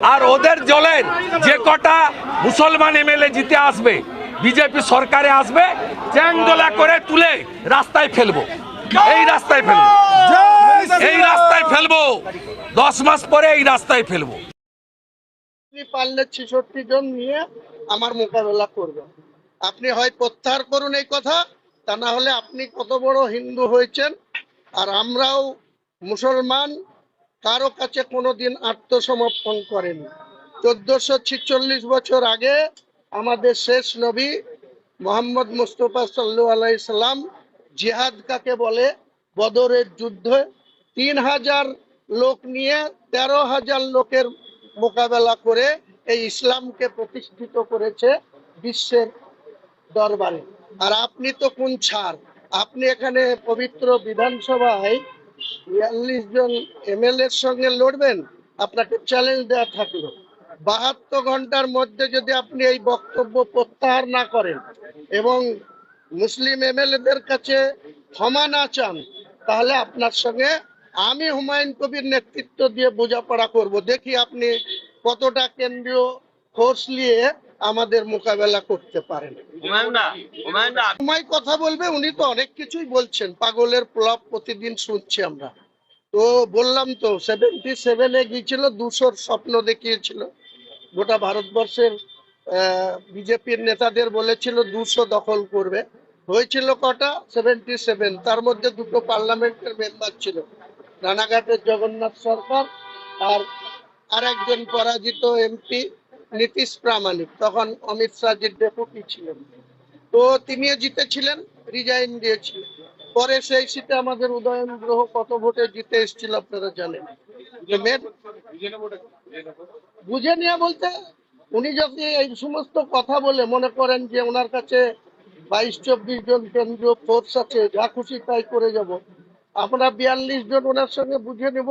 আর ওদের জলের যে কটা মুসলমান এমএলএ জিতে আসবে, বিজেপি সরকারে আসবে, চ্যাংদোলা করে তুলে রাস্তায় ফেলব। এই রাস্তায় ফেলব। এই রাস্তায় ফেলব। দশ মাস পরে এই রাস্তায় ফেলব। পারলে ছেষট্টি জন নিয়ে আমার মোকাবেলা করবেন। আপনি হয় প্রত্যাহার করুন এই কথা, তা না হলে আপনি কত বড় হিন্দু হয়েছেন, আর আমরাও মুসলমান কারও কাছে কোনোদিন আত্মসমর্পণ করেনি। চোদ্দশো ছিচল্লিশ বছর আগে আমাদের শেষ নবী মোহাম্মদ মুস্তফা সাল্লু আলাইসাল্লাম জিহাদ কাকে বলে? বদরের যুদ্ধে। তিন হাজার লোক নিয়ে তেরো হাজার লোকের মোকাবেলা করে এই ইসলামকে প্রতিষ্ঠিত করেছে বিশ্বের দরবারে। আর আপনি তো কোন ছাড় আপনি এখানে পবিত্র বিধানসভায় বিয়াল্লিশ জন এমএলএ এর সঙ্গে লড়বেন, আপনাকে চ্যালেঞ্জ দেওয়া থাকল। বাহাত্তর ঘণ্টার মধ্যে যদি আপনি এই বক্তব্য প্রত্যাহার না করেন এবং মুসলিম এমএলএদের কাছে ক্ষমা না চান, তাহলে আপনার সঙ্গে আমি হুমায়ুন কবির নেতৃত্ব দিয়ে বোঝাপড়া করব। দেখি আপনি কতটা কেন্দ্রীয় ফোর্স নিয়ে আমাদের মোকাবেলা করতে পারেন সময় কথা বলবে উনি তো অনেক কিছুই বলছেন। পাগলের প্লব প্রতিদিন শুনছি আমরা। তো বললাম তো সেভেন্টি সেভেনে গিয়েছিল দুশোর স্বপ্ন দেখিয়েছিল। গোটা ভারতবর্ষের বিজেপির নেতাদের বলেছিল দুশো দখল করবে। হয়েছিল কটা? সেভেন্টি সেভেন তার মধ্যে দুটো পার্লামেন্টের মেম্বার ছিল। রানাঘাটের জগন্নাথ সরকার আর আর একজন পরাজিত এমপি নীতিশ প্রামাণিক, তখন অমিত শাহজির ডেপুটি ছিলেন। তো তিনিও জিতেছিলেন, রিজাইন দিয়েছিলেন। পরে সেই সিটে আমাদের উদয়ন গ্রহ কত ভোটে জিতে এসেছিল আপনারা জানেন? বুঝে নেওয়া বলতে, উনি যদি এই সমস্ত কথা বলে মনে করেন যে ওনার কাছে বাইশ, চব্বিশ জন কেন্দ্রীয় ফোর্স আছে, যা খুশি তাই করে যাব, আমরা বিয়াল্লিশ জন ওনার সঙ্গে বুঝে নেব।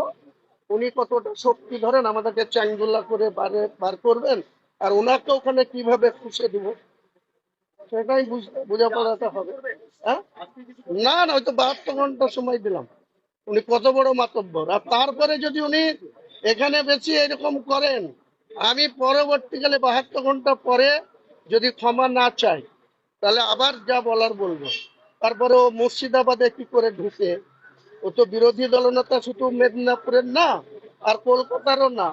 উনি কতটা শক্তি ধরেন, আমাদেরকে চাঙ্গুলা করে বারে বার করবেন, আর ওনাকে ওখানে কীভাবে খুশে দিব? সেটাই বুঝতে বোঝাপড়াতে হবে। হ্যাঁ? না না, ওই তো বাহাত্তর ঘণ্টা সময় দিলাম। উনি কত বড় মাতব্বর। আর তারপরে যদি উনি এখানে বেশি এরকম করেন, আমি পরবর্তীকালে বাহাত্তর ঘণ্টা পরে যদি ক্ষমা না চাই, তাহলে আবার যা বলার বলব। তারপরে ও মুর্শিদাবাদে কি করে ঢুকে ও তো বিরোধী দলনেতা শুধু মেদিনীপুরের না আর কলকাতারও না।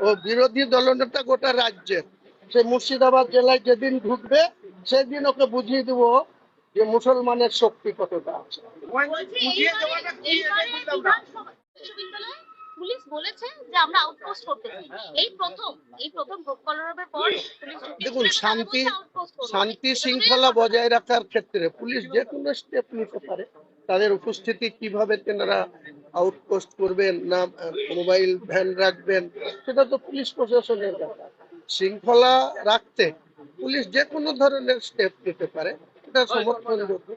ও বিরোধী দলনেতা গোটা রাজ্যের। সে মুর্শিদাবাদ জেলায় যেদিন ঢুকবে সেদিন ওকে বুঝিয়ে দিব যে মুসলমানের শক্তি কতটা আছে। বলছি এইবারে এইবারে বিধানসভা বিশ্ববিদ্যালয়ে পুলিশ বলেছে যে আমরা আউটপোস্ট করতে এই প্রথম এই প্রথম ভোট কলরবের পর পুলিশ দেখুন শান্তি। শান্তি শৃঙ্খলা বজায় রাখার ক্ষেত্রে পুলিশ যে কোনো স্টেপ নিতে পারে। তাদের উপস্থিতি কীভাবে তেনারা আউটপোস্ট করবেন না মোবাইল ভ্যান রাখবেন, সেটা তো পুলিশ প্রশাসনের ব্যাপার। শৃঙ্খলা রাখতে পুলিশ যে কোনো ধরনের স্টেপ নিতে পারে, এটা সমর্থনযোগ্য।